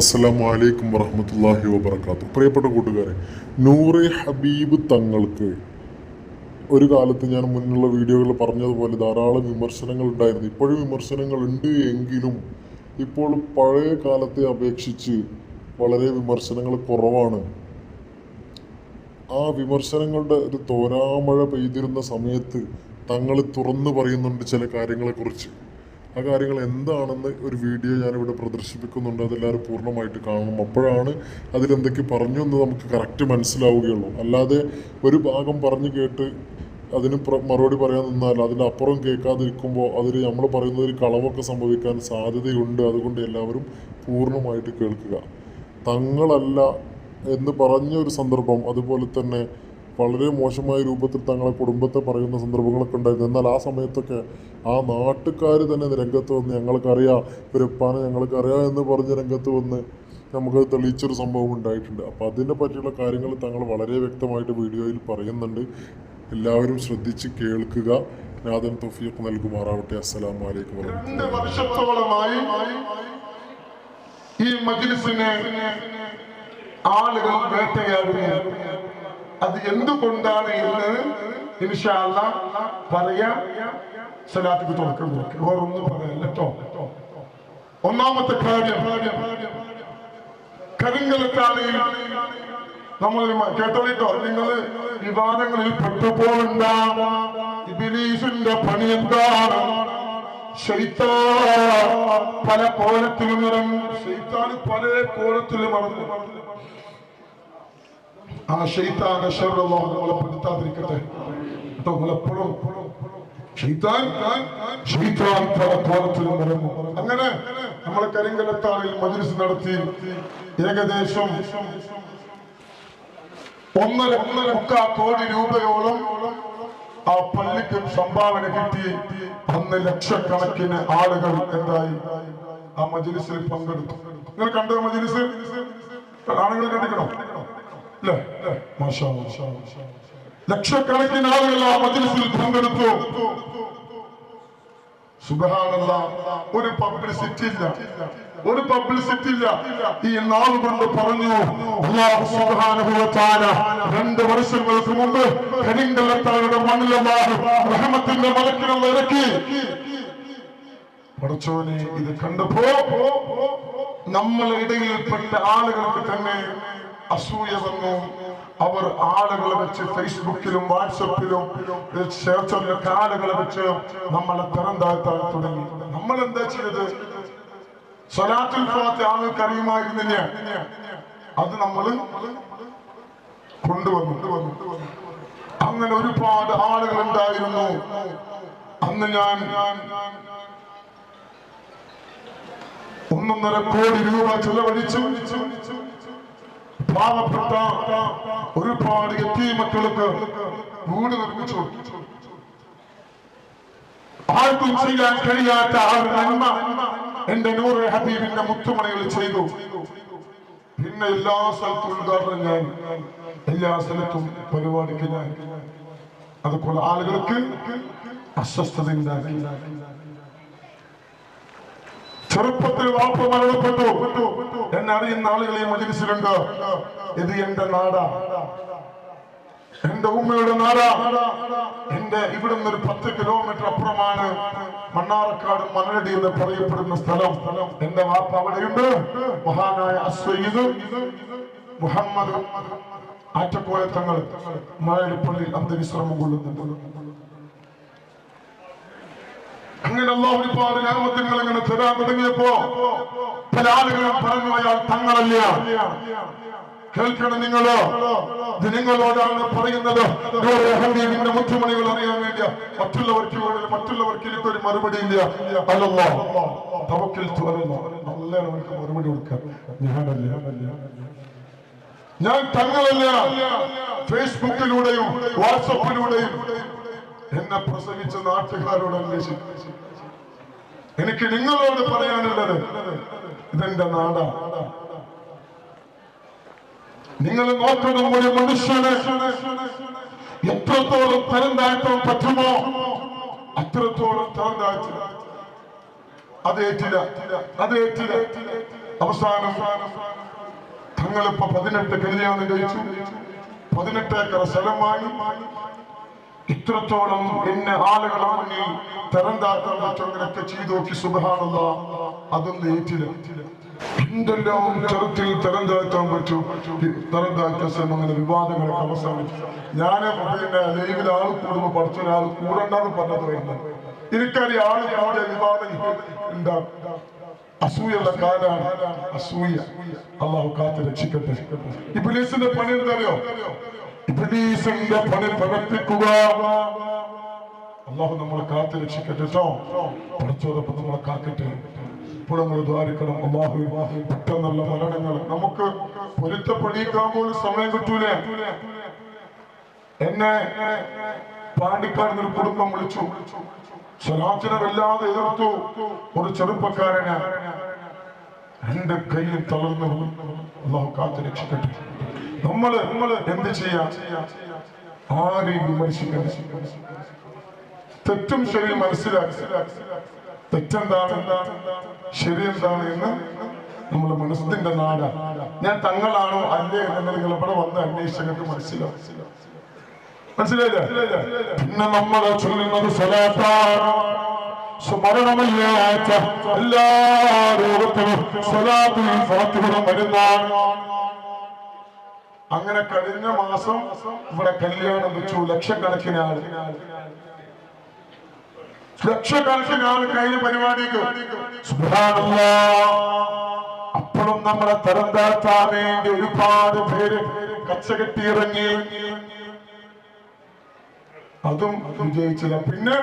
അസ്സലാമു അലൈക്കും വറഹമത്തല്ലാഹി വബർക്കാത്തു പ്രിയപ്പെട്ട കൂട്ടുകാരെ നൂറെ ഹബീബ് തങ്ങൾക്ക് ഒരു കാലത്ത് ഞാൻ മുന്നുള്ള വീഡിയോകൾ പറഞ്ഞതുപോലെ ധാരാളം വിമർശനങ്ങൾ ഉണ്ടായിരുന്നു. ഇപ്പോഴും വിമർശനങ്ങൾ ഉണ്ട് എങ്കിലും ഇപ്പോൾ പഴയ കാലത്തെ അപേക്ഷിച്ച് വളരെ വിമർശനങ്ങൾ കുറവാണ്. ആ വിമർശനങ്ങളുടെ ഒരു തോരാമഴ പെയ്തിരുന്ന സമയത്ത് തങ്ങൾ തുറന്നു പറയുന്നുണ്ട് ചില കാര്യങ്ങളെക്കുറിച്ച്. ആ കാര്യങ്ങൾ എന്താണെന്ന് ഒരു വീഡിയോ ഞാനിവിടെ പ്രദർശിപ്പിക്കുന്നുണ്ട്. അതെല്ലാവരും പൂർണമായിട്ട് കാണണം അപ്പോഴാണ് അതിലെന്തൊക്കെ പറഞ്ഞു എന്ന് നമുക്ക് കറക്റ്റ് മനസ്സിലാവുകയുള്ളൂ. അല്ലാതെ ഒരു ഭാഗം പറഞ്ഞു കേട്ട് അതിന് മറുപടി പറയാൻ നിന്നാൽ അതിന്റെ അപ്പുറം കേൾക്കാതിരിക്കുമ്പോൾ അതിൽ നമ്മൾ പറയുന്നതിൽ കളവൊക്കെ സംഭവിക്കാൻ സാധ്യതയുണ്ട്. അതുകൊണ്ട് എല്ലാവരും പൂർണമായിട്ട് കേൾക്കുക. തങ്ങളല്ല എന്ന് പറഞ്ഞ ഒരു സന്ദർഭം അതുപോലെ തന്നെ വളരെ മോശമായ രൂപത്തിൽ തങ്ങളെ കുടുംബത്തെ പറയുന്ന സന്ദർഭങ്ങളൊക്കെ ഉണ്ടായിരുന്നു. എന്നാൽ ആ സമയത്തൊക്കെ ആ നാട്ടുകാർ തന്നെ രംഗത്ത് വന്ന് ഞങ്ങൾക്കറിയാം ഇവരപ്പാനെ ഞങ്ങൾക്കറിയാം എന്ന് പറഞ്ഞ് രംഗത്ത് വന്ന് നമുക്ക് തെളിയിച്ചൊരു സംഭവം ഉണ്ടായിട്ടുണ്ട്. അപ്പോൾ അതിനെ പറ്റിയുള്ള കാര്യങ്ങൾ തങ്ങൾ വളരെ വ്യക്തമായിട്ട് വീഡിയോയിൽ പറയുന്നുണ്ട്. എല്ലാവരും ശ്രദ്ധിച്ച് കേൾക്കുക. നാദൻ തൊഫീഖ് നൽകുമാറാവട്ടെ. അസ്സലാമു വലൈക്കും വർഷത്തോളമായി ഈ ആളുകൾ വേട്ടയാടുന്നു. അത് എന്തുകൊണ്ടാണ് എന്ന് ഇൻഷാല്ല പറയാം. സലാത്തിക്ക് തുടക്കം കൊടുക്കുക വേറൊന്നും പറയല്ല കേട്ടോ. ഒന്നാമത്തെ കാര്യം കരിങ്കലത്താണെങ്കിൽ നമ്മൾ കേട്ടോ നിങ്ങൾ വിവാദങ്ങളിൽ പെട്ടപ്പോൾ ഇബിലീസിന്റെ പണി എന്താണ്? പല കോലത്തിലും ഇറങ്ങും. ശൈത്താൻ പല കോലത്തിലും ഇറങ്ങും. ആ ഷെയ്ത്താന്റെ ഷർറല്ലാഹു നമ്മളെ അങ്ങനെ നമ്മളെ കരിങ്കലത്താറിൽ മജ്ലിസ് നടത്തി. ഏകദേശം ഒന്നര ഒന്നര മുക്കാ കോടി രൂപയോളം ആ പള്ളിക്ക് സംഭാവന കിട്ടി. അന്ന് ലക്ഷക്കണക്കിന് ആളുകൾ എന്തായി? ആ മജ്ലിസിൽ പങ്കെടുത്തു. നിങ്ങൾ കണ്ടോ മജ്ലിസ്? ആളുകൾ കണ്ടിക്കണോ അല്ലേ. ലക്ഷക്കണക്കിന് ആളുകൾ ആ മജ്ലിസിൽ പങ്കെടുത്തു. ഒരു പബ്ലിസിറ്റി ഇല്ല. ഒരു പബ്ലിസിറ്റി ഇല്ല. ഈ നാൾ കൊണ്ട് പറഞ്ഞു അള്ളാഹു രണ്ട് വർഷങ്ങൾക്ക് മുമ്പ് കരിങ്കല്ലത്താരുടെ മണ്ണിലെ റഹ്മത്തിന്റെ മലക്കിനുള്ള ഇറക്കി. പടച്ചോനെ ഇത് കണ്ടപ്പോ നമ്മളെ ഇടയിൽപ്പെട്ട ആളുകൾക്ക് തന്നെ അസൂയ വന്നു. അവർ ആളുകളെ വെച്ച് ഫേസ്ബുക്കിലും വാട്സപ്പിലും ഷെയർച്ചറിലൊക്കെ ആളുകളെ വെച്ച് നമ്മളെ തരം താഴ്ത്താൻ തുടങ്ങി. നമ്മൾ എന്താ ചെയ്തത്? സ്വലാത്തിൽ ഫാത്ത് ആളുകൾക്ക് അറിയുമായിരുന്നില്ല അത് നമ്മൾ കൊണ്ടുവന്നു. അങ്ങനെ ഒരുപാട് ആളുകൾ ഉണ്ടായിരുന്നു. അന്ന് ഞാൻ ഒന്നൊന്നര കോടി രൂപ ചെലവഴിച്ചു. പാവപ്പെട്ട ഒരുപാട് എത്തി മക്കൾക്ക് വീട് നിർമ്മിച്ചു. ആർക്കും ചെയ്യാൻ കഴിയാത്ത ആ ഒരു നന്മ എന്റെ നൂറ് ഹബീബിന്റെ മുത്തുമണികൾ ചെയ്തു. പിന്നെ എല്ലാ സ്ഥലത്തും ഉദ്ഘാടനം ഞാൻ എല്ലാ സ്ഥലത്തും പരിപാടിക്ക് ഞാൻ അതുപോലെ ആളുകൾക്ക് അസ്വസ്ഥത ഉണ്ടാക്കി. ചെറുപ്പത്തിൽ വാപ്പ മരണപ്പെട്ടു. എന്നെ അറിയുന്ന ആളുകളെ മജിലിസിലുണ്ട്? ഇത് എന്റെ നാടാ. എന്റെ ഉമ്മയുടെ നാടാ. എന്റെ ഇവിടുന്ന് ഒരു പത്ത് കിലോമീറ്റർ അപ്പുറമാണ് മണ്ണാറക്കാട് മണ്ണടി എന്ന് പറയപ്പെടുന്ന സ്ഥലം. എന്റെ വാപ്പ അവിടെയുണ്ട്. മഹാനായ അശ്വയിദ് മുഹമ്മദ് ആറ്റക്കോയ തങ്ങൾ അന്തരിശ്രമം കൊള്ളുന്നുണ്ട്. അങ്ങനെ അള്ളാഹു ഒരുപാട് ഞാമത്യങ്ങൾ അങ്ങനെ തരാൻ തുടങ്ങിയപ്പോ പല ആളുകളും പറഞ്ഞു അയാൾ തങ്ങളല്ല. കേൾക്കണം നിങ്ങളോ? ഇത് നിങ്ങളോടാണ് പറയുന്നത്. മുറ്റുമണികൾ അറിയാൻ വേണ്ടിയ. മറ്റുള്ളവർക്ക് മറ്റുള്ളവർക്ക് എനിക്കൊരു മറുപടി ഇല്ല. അല്ലല്ലോ തവക്കിൽ നല്ല മറുപടി കൊടുക്കാം ഞാൻ തങ്ങളല്ല. ഫേസ്ബുക്കിലൂടെയും വാട്സപ്പിലൂടെയും എന്നെ പ്രസംഗിച്ച നാട്ടുകാരോട് അന്വേഷിക്കും. എനിക്ക് നിങ്ങളോട് പറയാനുള്ളത് ഇതെന്റെ നാടാ. നിങ്ങൾ നോക്കണം ഒരു മനുഷ്യനെ എത്രത്തോളം തരം താഴ്ത്താൻ പറ്റുമോ അത്രത്തോളം തരം താഴ്ത്തുക അത് ഏറ്റില്ല. അത് അവസാനം തങ്ങളിപ്പോ പതിനെട്ട് കല്യാണം കഴിച്ചു പതിനെട്ട് ഏക്കർ സ്ഥലം വാങ്ങി. ഇത്രത്തോളം എന്നെ ആളുകളെ മുന്നിൽ തരം പറ്റുമെങ്കിലൊക്കെ ചെയ്തു നോക്കി സുഖാണല്ല അതൊന്നും ഏറ്റില്ല. എന്തെല്ലാം ചെറുത്തിൽ തരം താഴ്ത്താൻ പറ്റും ശ്രമം അങ്ങനെ വിവാദങ്ങളൊക്കെ അവസാനിച്ചു. ഞാൻ പിന്നെ ലൈവിൽ ആൾ കൂടുമ്പോ പഠിച്ച ഒരാൾ കൂടണ്ടെന്ന് പറഞ്ഞത് വരുന്നത്. എനിക്കറിയാം ആൾ കൂടിയ വിവാദം ഉണ്ടാകും അസൂയുള്ള കാലാണ്. അസൂയ. അള്ളാഹു കാത്ത് രക്ഷിക്കട്ടെ. ഈ പോലീസിന്റെ പണി എന്തറിയോ ഇബിലീസിന്റെ പണി പ്രവർത്തിക്കുക. അള്ളാഹു നമ്മളെ കാത്തു രക്ഷിക്കട്ടെ കേട്ടോ പഠിച്ചോടൊപ്പം നമ്മളെ കാക്കട്ടെ. ഇപ്പോൾ നമ്മൾ ദ്വാരിക്കണം. അള്ളാഹു പെട്ടെന്നുള്ള മരണങ്ങൾ നമുക്ക് പൊരുത്തപ്പെടിയിക്കാൻ പോലും സമയം കിട്ടൂലേ? എന്നെ പാണ്ടിക്കാട് ഒരു കുടുംബം വിളിച്ചു. വല്ലാതെ എതിർത്തു. ഒരു ചെറുപ്പക്കാരന്. രണ്ട് കയ്യിൽ തളർന്നു. അള്ളാഹു കാത്തു രക്ഷിക്കട്ടെ. നമ്മൾ എന്ത് ചെയ്യാം? ആരെയും വിമർശിക്കണം. തെറ്റും ശരി മനസ്സിലാക്കി തെറ്റെന്താണ്? ശരി എന്താണ് എന്ന് നമ്മുടെ മനസ്സിന്റെ നാട. ഞാൻ തങ്ങളാണോ അല്ലേ എന്ന് നിങ്ങൾ ഇവിടെ വന്ന് അന്വേഷിച്ചങ്ങൾക്ക് മനസ്സിലാവും. മനസ്സിലായില്ലേ? പിന്നെ നമ്മൾ ചൊല്ലുന്നത് എല്ലാ മരുന്നാണ്. അങ്ങനെ കഴിഞ്ഞ മാസം ഇവിടെ കല്യാണം വെച്ചു ലക്ഷക്കണക്കിന് ആൾ. ലക്ഷക്കണക്കിന് ആൾ കഴിഞ്ഞ പരിപാടിക്ക്. അപ്പോഴും നമ്മളെ തരം താഴ്ത്താൻ വേണ്ടി ഒരുപാട് പേര് കച്ചകെട്ടിയിറങ്ങി. അതും വിജയിച്ചില്ല. പിന്നെ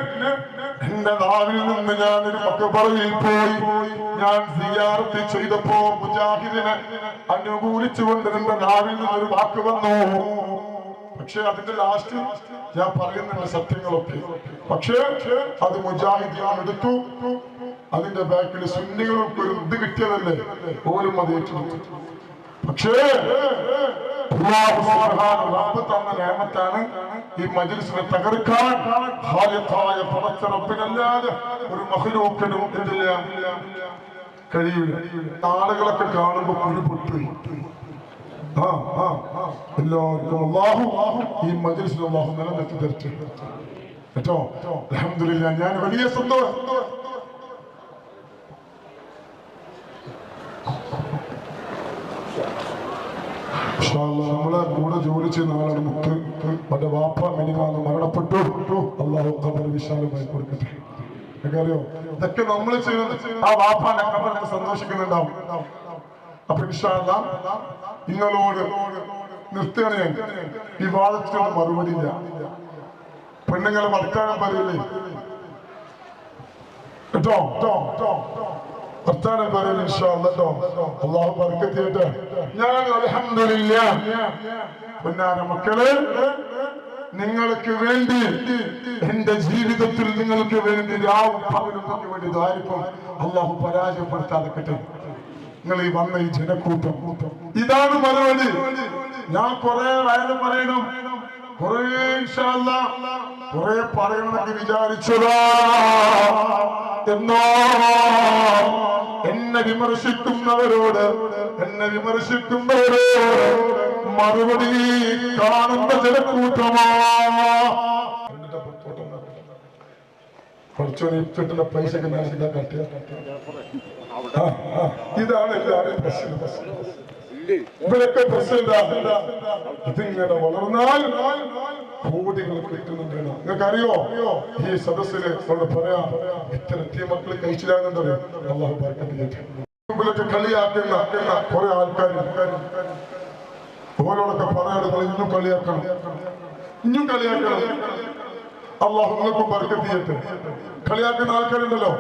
എന്റെ നാവിൽ നിന്ന് ഞാൻ ഒരു മക്കബറയിൽ പോയി. ഞാൻ സിയാർത്തി ചെയ്തപ്പോ മുജാഹിദിനെ അനുകൂലിച്ചു കൊണ്ടിരുന്ന നാവിൽ ഒരു വാക്ക് വന്നു. പക്ഷെ അതിന്റെ ലാസ്റ്റ് ഞാൻ പറയുന്നുണ്ട് സത്യങ്ങളൊക്കെ. പക്ഷേ അത് മുജാഹിദിയാണ് എടുത്തു. അതിന്റെ ബാക്കിൽ സുന്നികൾക്ക് ഒരു ഇത് കിട്ടിയതല്ലേ? പോലും അത് ഏറ്റെടുത്തു. പക്ഷേ നിയമത്താണ് ഈ മജ്ലിസിനെ തകർക്കാൻ ഹാലിഖായ പടച്ച റബ്ബിനല്ലാതെ ഒരു മഹ്ലൂക്കിനും ഇതില്ല കഴിയില്ല ആളുകളൊക്കെ കാണുമ്പോ കുരു പൊട്ടി ആ ആ. എല്ലാവർക്കും ഈ മജ്ലിസിൽ അള്ളാഹു നിലനിർത്തി തരട്ടെ. കേട്ടോ? അൽഹംദുലില്ലാ ഞാൻ വലിയ സന്തോഷം ഇൻഷാല്ലാ നമ്മളെ കൂടെ ജോലി ചെയ്യുന്ന ആളാണ് മുത്ത്. അവന്റെ വാപ്പ മിനിമാന്ന് മരണപ്പെട്ടു. അള്ളാഹു ഖബർ വിശാലമായി കൊടുക്കട്ടെ. അറിയോ ഇതൊക്കെ നമ്മൾ ചെയ്യുന്നത് ആ ഖബറിൽ സന്തോഷിക്കുന്നുണ്ടാവും. അപ്പൊ വിശാല നിങ്ങളോട് നിർത്തുകയാണ് ഞാൻ. ഈ വാദത്തിനുള്ള മറുപടി ഇല്ല പെണ്ണുങ്ങളെ വർത്താനം പറയില്ലേ? കേട്ടോ? വർത്താനം പറയുന്നത് ഇൻഷാല്ലാ കേട്ടോ അള്ളാഹു പറക്കെത്തിയിട്ട് ഞാൻ അലഹമില്ല മക്കളെ? നിങ്ങൾക്ക് വേണ്ടി എന്റെ ജീവിതത്തിൽ നിങ്ങൾക്ക് വേണ്ടി രാവും വേണ്ടി ദാരിപ്പം അള്ളാഹു പരാജയപ്പെടുത്താതെ നിങ്ങൾ ഈ വന്ന ഈ ജനക്കൂട്ടം. ഇതാണ് മറുപടി. ഞാൻ കുറെ വയറ് പറയണം. കുറെ കുറെ പറയണമെന്ന് വിചാരിച്ചതാ. എന്നോ? എന്നെ വിമർശിക്കുന്നവരോട് എന്നെ വിമർശിക്കുന്നവരോട് മറുപടി കാണുന്ന ജനക്കൂട്ടമാ കുറച്ചൊരു പൈസ ഇതാണ് എല്ലാവരും പ്രശ്നം. ഇവരൊക്കെ പ്രസിഡന്റ്. ഇതിങ്ങനെ വളർന്നാൽ കോടികൾ കിട്ടുന്നുണ്ട് നിങ്ങൾക്ക് അറിയോ ഈ സദസ്സിൽ നമ്മൾ പറയാം ഇത്ര മക്കളെ കഴിച്ചില്ലാന്നുണ്ടല്ലോ അള്ളാഹു. മുമ്പിലൊക്കെ കളിയാക്കുന്ന കുറെ ആൾക്കാർ ഓരോടൊക്കെ പറയാതെ ഇന്നും കളിയാക്കണം. ഇന്നും കളിയാക്കണം. അള്ളാഹു നിങ്ങൾക്കും ബർക്കത്ത് ചെയ്യട്ടെ. കളിയാക്കുന്ന ആൾക്കാരുണ്ടല്ലോ.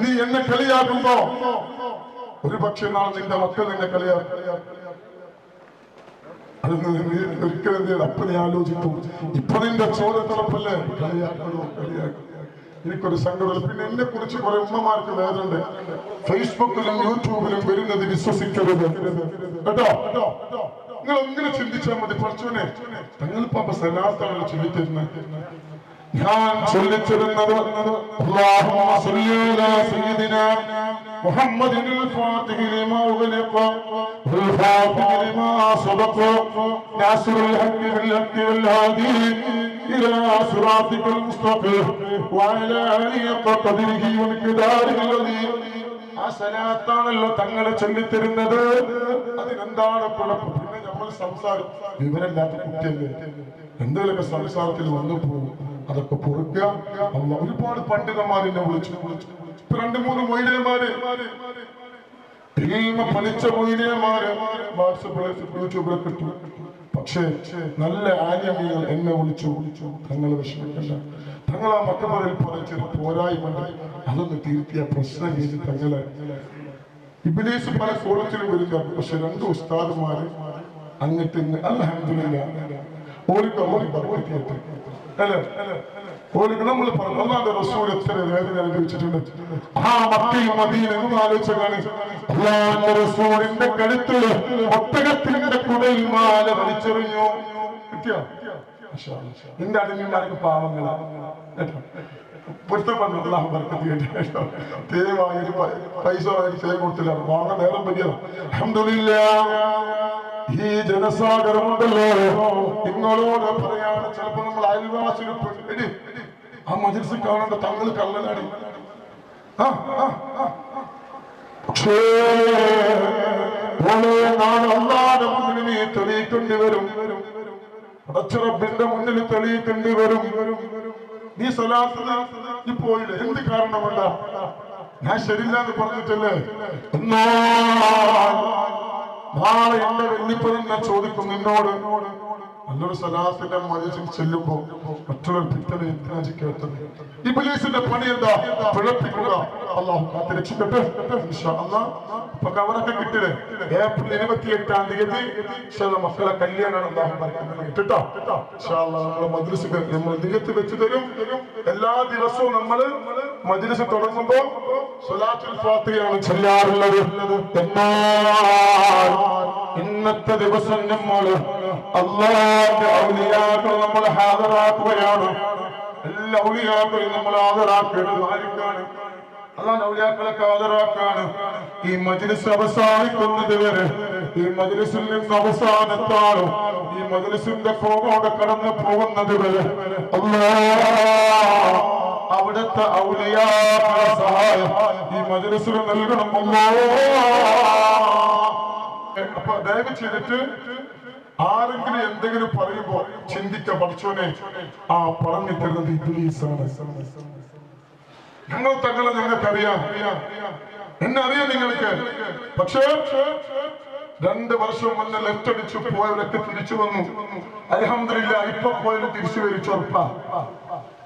നീ എന്നെ കളിയാക്കുമ്പോ ഒരു പക്ഷേ നാളെ നിന്റെ മക്കൾ നിന്നെ കളിയാക്കും. ഒരിക്കലും എന്ത് അപ്പനെ ആലോചിക്കും. ഇപ്പൊ നിന്റെ ചോരത്തിളപ്പല്ലേ കളിയാക്കണോ? കളിയാക്കണോ? എനിക്കൊരു സങ്കടമില്ല പിന്നെ എന്നെ കുറിച്ച് കുറെ ഉമ്മമാർക്ക് വേദനുണ്ട് ഫേസ്ബുക്കിലും യൂട്യൂബിലും വരുന്നത് വിശ്വസിക്കരുത്. കേട്ടോ? നിങ്ങൾ എങ്ങനെ ചിന്തിച്ചാൽ മതി പഠിച്ചോനെ തങ്ങൾ പാപ്പ സലാത്താണ് ചൊല്ലിത്തരുന്നത് ഞാൻ ചൊല്ലിച്ചിരുന്നത് اللهم صل على سيدنا محمد الفاتح لما أغلق والفاتح لما سبق ناصر الحق بالحق والهادي إلى صراطك المستقيم وعلى آله قدره ومقداره العظيم ആ സലാത്താണല്ലോ തങ്ങളെ ചൊല്ലിത്തരുന്നത് അതിനെന്താണ് കുഴപ്പം പിന്നെ നമ്മൾ സംസാരം വിവരമില്ലാത്ത കുട്ടിയല്ലേ എന്തെങ്കിലുമൊക്കെ സംസാരത്തിൽ വന്നു പോകും അതൊക്കെ പൊറുക്കുക അല്ല ഒരുപാട് പണ്ഡിതന്മാരെന്നെ വിളിച്ചു. ഇപ്പൊ രണ്ടു മൂന്ന് മൊയ്ലിയന്മാര് ഇൽമ പഠിച്ച മൊയ്ലിയന്മാര് വാട്സപ്പിൽ യൂട്യൂബിലൊക്കെ ഇട്ടു. പക്ഷേ നല്ല ആര്യങ്ങൾ എന്നെ വിളിച്ചു. വിളിച്ചു തങ്ങൾ വിഷമിക്കല്ല തങ്ങൾ ആ മക്കബറിൽ പോലെ ചില പോരായ്മ അതൊന്ന് തീർത്തിയ പ്രശ്നം ചെയ്ത് തങ്ങളെ. ഇബിലീസ് പല കോളത്തിലും വരുന്നുണ്ട് പക്ഷെ രണ്ട് ഉസ്താദുമാര് അങ്ങോട്ട് അല്ല ഓടിക്കോ ഓലി ബർക്കത്തിയായിട്ട് അല്ലേ? നമ്മൾ റസൂലിന്റെ ഒട്ടകത്തിന്റെ കുടയിൽ മാല വലിച്ചെറിഞ്ഞു. എന്റെ അടിമന്മാർക്ക് പാവങ്ങളാണ് പൊരുത്തപ്പെട്ടു പൈസ കൊടുത്തില്ല. വാങ്ങാൻ നേരം പറ്റിയ അൽഹംദുലില്ലാ ഈ ജനസാഗരമുണ്ടല്ലോ. നിങ്ങളോട് പറയാണ് ചിലപ്പോ നമ്മൾ അയൽവാസികൾ എടി ആ മജിൽസ് കാണേണ്ട തങ്ങൾ ആ പക്ഷേ മുന്നിൽ തെളിയിക്കേണ്ടി വരും. മുന്നിൽ വരും. നീ സലാസി പോയില്ലേ? എന്ത് കാരണം ഞാൻ ശരിയില്ലാന്ന് പറഞ്ഞിട്ടല്ലേ? നാളെ എന്റെ വെല്ലിപ്പ ഞാൻ ചോദിക്കും നിന്നോട്. നല്ലൊരു സലാത്തിന്റെ മനുഷ്യൻ ചെല്ലുമ്പോ മറ്റുള്ളവർ പിത്തല എന്തിനാ കേട്ടത്? ഇബിലീസിന്റെ പണി എന്താ? പിഴപ്പിക്കുക. അള്ളാഹു കാത്തിരക്ഷിക്കട്ടെ അപ്പൊ കവറൊക്കെ കിട്ടില്ലേ? ഏപ്രിൽ ഇരുപത്തി എട്ടാം തീയതി മക്കളെ കല്യാണമാണ് അള്ളാഹു കേട്ടോ നമ്മളെ മദ്രസ നമ്മൾ നികത്ത് വെച്ച് തരും. എല്ലാ ദിവസവും നമ്മൾ മദ്രസ് തുടങ്ങുമ്പോ സലാത്തുൽ ഫാത്തിയാണ് ചെല്ലാറുള്ളത്. എന്നാൽ ഇന്നത്തെ ദിവസം നമ്മൾ അള്ളാന്റെ ഔലിയാക്കൾ നമ്മൾ ഹാജരാക്കുകയാണ്. എല്ലാ ഔലിയാക്കളെയും നമ്മൾ ഹാജരാക്കേണ്ടത് ആർക്കാണ്? അതാണ് ഔലിയാക്കളൊക്കെ ഹാജരാക്കാണ്. ഈ മജ്ലിസ് അവസാനിക്കുന്നത് വരെ ഈ മജ്ലിസിൽ നിന്ന് അവസാനത്താണോ ഈ മജ്ലിസിന്റെ ഫോമോടെ കടന്നു പോകുന്നത് വരെ. അവിടുത്തെ ഔലിയാക്കളെ സഹായം ഈ മജ്ലിസിൽ നൽകണം. അല്ലാ അപ്പൊ ദയവ് ചെയ്തിട്ട് ആരെങ്കിലും എന്തെങ്കിലും പറയുമ്പോ ചിന്തിക്ക പഠിച്ചോനെ ആ പറഞ്ഞു തരുന്നത് ഇബ്ലീസാണ്. ഞങ്ങൾ തങ്ങളെ ഞങ്ങൾക്കറിയാം എന്നെ അറിയാം നിങ്ങൾക്ക്. പക്ഷേ രണ്ട് വർഷം മുന്നേ ലെഫ്റ്റ് അടിച്ചു പോയവരൊക്കെ തിരിച്ചു വന്നു. അലഹമില്ല ഇപ്പൊ പോയാലും തിരിച്ചു വരിച്ചു ഉറപ്പാ.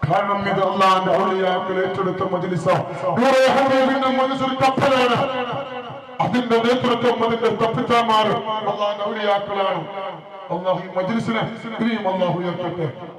കാരണം ഇത് അള്ളാന്റെ ഔലിയാക്കൾ ഏറ്റെടുത്ത മജ്ലിസ. നൂറെ ഹബീബിന്റെ മനസ്സിൽ കപ്പലാണ് അതിന്റെ നേതൃത്വം അതിന്റെ തപ്പിത്താമാർ അള്ളാന്റെ ഔലിയാക്കളാണ്. അള്ളാഹു മജ്ലിസിനെ ഇനിയും അള്ളാഹു ഉയർത്തട്ടെ.